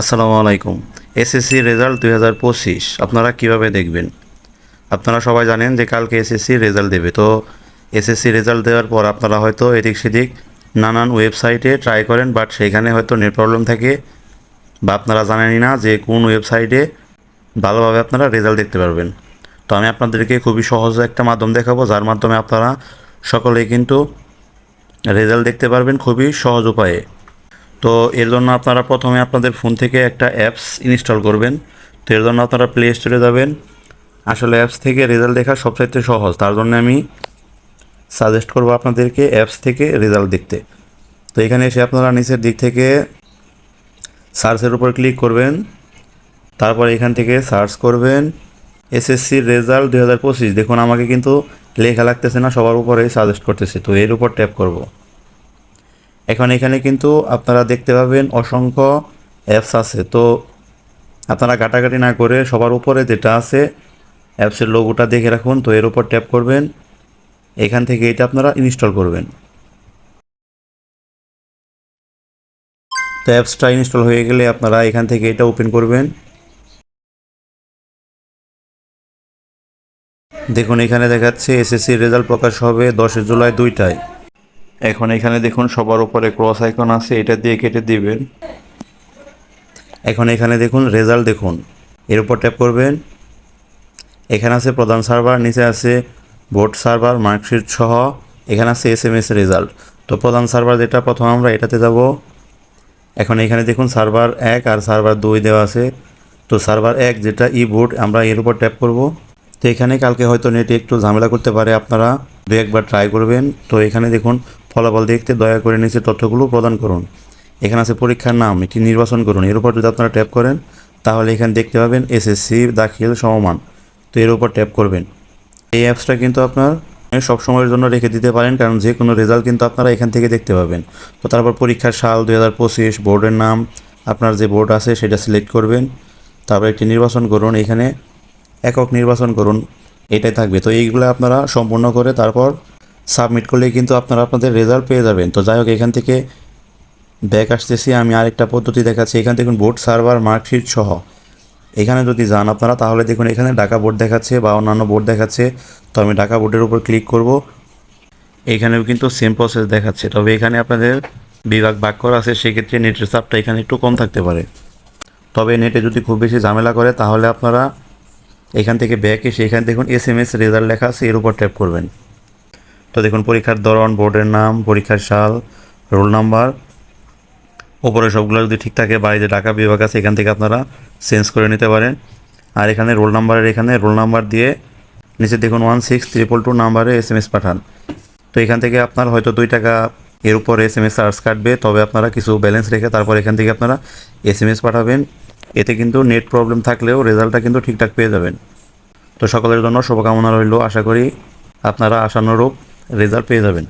আসসালামু আলাইকুম। SSC result দুই হাজার পঁচিশ, আপনারা কীভাবে দেখবেন? আপনারা সবাই জানেন যে কালকে এসএসসি রেজাল্ট দেবে, তো এসএসসি রেজাল্ট দেওয়ার পর আপনারা হয়তো এদিক সেদিক নানান ওয়েবসাইটে ট্রাই করেন বাট সেখানে হয়তো নেট প্রবলেম থাকে, বা আপনারা জানেনই না যে কোন ওয়েবসাইটে ভালোভাবে আপনারা রেজাল্ট দেখতে পারবেন। তো আমি আপনাদেরকে খুবই সহজ একটা মাধ্যম দেখাবো, যার মাধ্যমে আপনারা সকলেই কিন্তু রেজাল্ট দেখতে পারবেন খুবই সহজ উপায়ে। তো এর জন্য আপনারা প্রথমে আপনাদের ফোন থেকে একটা অ্যাপস ইনস্টল করবেন। তো এর জন্য আপনারা প্লে স্টোরে যাবেন। আসলে অ্যাপস থেকে রেজাল্ট দেখা সবচাইতে সহজ। তার জন্য আমি সাজেস্ট করব আপনাদেরকে অ্যাপস থেকে রেজাল্ট দেখতে। তো এখানে এসে আপনারা নিচের দিক থেকে সার্চের উপর ক্লিক করবেন। তারপর এখান থেকে সার্চ করবেন। এসএসসির রেজাল্ট দুই হাজার পঁচিশ। দেখুন, আমাকে কিন্তু লেখা লাগতেছে না, সবার উপরেই সাজেস্ট করতেছে। তো এর উপর ট্যাপ করব। এখন এখানে কিন্তু আপনারা দেখতে পাবেন অসংখ্য অ্যাপস আছে। তো আপনারা কাটাকাটি না করে সবার উপরে যেটা আছে অ্যাপসের লোগোটা দেখে রাখুন। তো এর উপর ট্যাপ করবেন। এখান থেকে এটা আপনারা ইনস্টল করবেন। তো অ্যাপসটা ইনস্টল হয়ে গেলে আপনারা এখান থেকে এটা ওপেন করবেন। দেখুন, এখানে দেখাচ্ছে এসএসসি রেজাল্ট প্রকাশ হবে দশই জুলাই দুইটায়। এখন এখানে দেখুন সবার উপরে ক্রস আইকন আছে, এটা দিয়ে কেটে দিবেন। এখন এখানে দেখুন রেজাল্ট দেখুন। এর উপর ট্যাপ করবেন। এখানে আছে প্রধান সার্ভার নিচে আছে বোর্ড সার্ভার মার্কশিট সহ। এখানে আছে এস এম এস রেজাল্ট তো প্রধান সার্ভার যেটা, প্রথম আমরা এটাতে যাব। এখন এখানে দেখুন সার্ভার এক আর সার্ভার দুই দেওয়া আছে। তো সার্ভার এক যেটা ই বোর্ড আমরা এর উপর ট্যাপ করব। তো এখানে কালকে হয়তো নেটে একটু ঝামেলা করতে পারে আপনারা। দু একবার ট্রাই করবেন। তো এখানে দেখুন ফলাফল দেখতে দয়া করে নিচে তথ্যগুলো প্রদান করুন। এখানে আছে পরীক্ষার নাম এটি নির্বাচন করুন। এর উপর যদি আপনারা ট্যাপ করেন, তাহলে এখানে দেখতে পাবেন এসএসসি দাখিল সমমান। তো এর উপর ট্যাপ করবেন। এই অ্যাপসটা কিন্তু আপনার সব সময়ের জন্য রেখে দিতে পারেন, কারণ যে কোনো রেজাল্ট কিন্তু আপনারা এখান থেকে দেখতে পাবেন। তো তারপর পরীক্ষার সাল দুই হাজার পঁচিশ, বোর্ডের নাম, আপনার যে বোর্ড আছে সেটা সিলেক্ট করবেন। তারপর একটি নির্বাচন করুন, এখানে একক নির্বাচন করুন, এটাই থাকবে। তো এইগুলো আপনারা সম্পূর্ণ করে তারপর সাবমিট করলেই কিন্তু আপনারা আপনাদের রেজাল্ট পেয়ে যাবেন। তো যাই হোক, এখান থেকে ব্যাক আসতেছি, আমি আরেকটা পদ্ধতি দেখাচ্ছি। এখান থেকে বোর্ড, সার্ভার, মার্কশিট সহ। এখানে যদি যান আপনারা, তাহলে দেখুন, এখানে ঢাকা বোর্ড দেখাচ্ছে বা অন্যান্য বোর্ড দেখাচ্ছে। তো আমি ঢাকা বোর্ডের উপর ক্লিক করব। এখানেও কিন্তু সেম প্রসেস দেখাচ্ছে। তবে এখানে আপনাদের বিভাগ ভাগ করা আছে, সেক্ষেত্রে নেটের চাপটা এখানে একটু কম থাকতে পারে। তবে নেটে যদি খুব বেশি ঝামেলা করে, তাহলে আপনারা এখান থেকে ব্যাক এসে, এখানে দেখুন এস এম এস রেজাল্ট লেখা আছে, এর উপর ট্যাপ করবেন। তো দেখুন, পরীক্ষার ধরন, বোর্ডের নাম, পরীক্ষার সাল, রোল নাম্বার। ওপরে সবগুলো যদি ঠিক থাকে বা এই যে ঢাকা বিভাগ আছে, এখান থেকে আপনারা চেঞ্জ করে নিতে পারেন। আর এখানে রোল নাম্বারের এখানে রোল নাম্বার দিয়ে নিচে দেখুন, ওয়ান সিক্স ট্রিপল টু নাম্বারে এস এম এস পাঠান। তো এখান থেকে আপনার হয়তো দুই টাকা এর উপর এস এম এস চার্জ কাটবে, তবে আপনারা কিছু ব্যালেন্স রেখে তারপর এখান থেকে আপনারা এস এম এস পাঠাবেন। এতে কিন্তু নেট প্রবলেম থাকলেও রেজাল্টটা কিন্তু ঠিকঠাক পেয়ে যাবেন। তো সকলের জন্য শুভকামনা রইল, আশা করি আপনারা আশানুরূপ রেজাল্ট পেয়ে যাবেন।